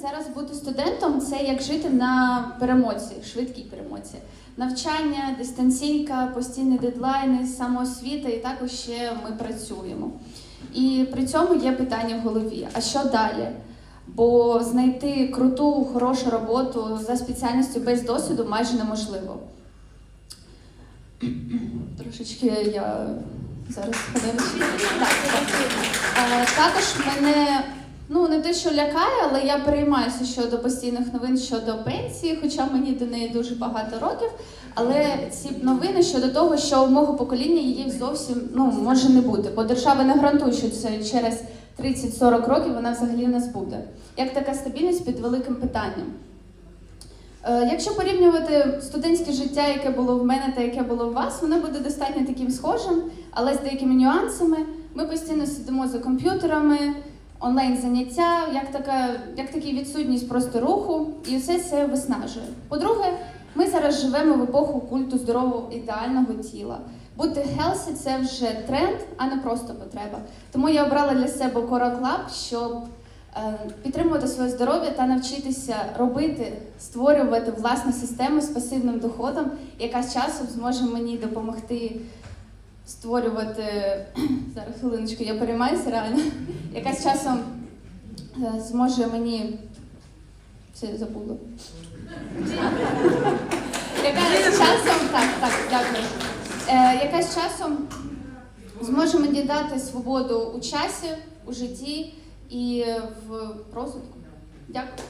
зараз бути студентом це як жити на перемоці, швидкій перемоці. Навчання, дистанційка, постійні дедлайни, самоосвіта, і також ще ми працюємо. І при цьому є питання в голові: а що далі? Бо знайти круту, хорошу роботу за спеціальністю без досвіду майже неможливо. Трошечки я зараз подивлюсь. Так, Е, Також мене ну не те, що лякає, але я переймаюся щодо постійних новин щодо пенсії, хоча мені до неї дуже багато років. Але ці новини щодо того, що у мого покоління її зовсім ну може не бути, бо держава не гарантує, що це через 30-40 років вона взагалі в нас буде. Як така стабільність під великим питанням. Е, Якщо порівнювати студентське життя, яке було в мене та яке було у вас, воно буде достатньо таким схожим, але з деякими нюансами. Ми постійно сидимо за комп'ютерами, онлайн заняття, як така, як такий відсутність просто руху, і все це виснажує. По-друге, ми зараз живемо в епоху культу здорового ідеального тіла. Бути healthy – це вже тренд, а не просто потреба. Тому я обрала для себе Coral Club, щоб е, підтримувати своє здоров'я та навчитися робити, створювати власну систему з пасивним доходом, яка з часом зможе мені допомогти створювати зараз хвилиночку, я переймаюся реально, яка з часом е, зможе мені все забула. Яка з часом так, так, дякую. Е, яка часом зможе мені дати свободу у часі, у житті і в розвитку. Дякую.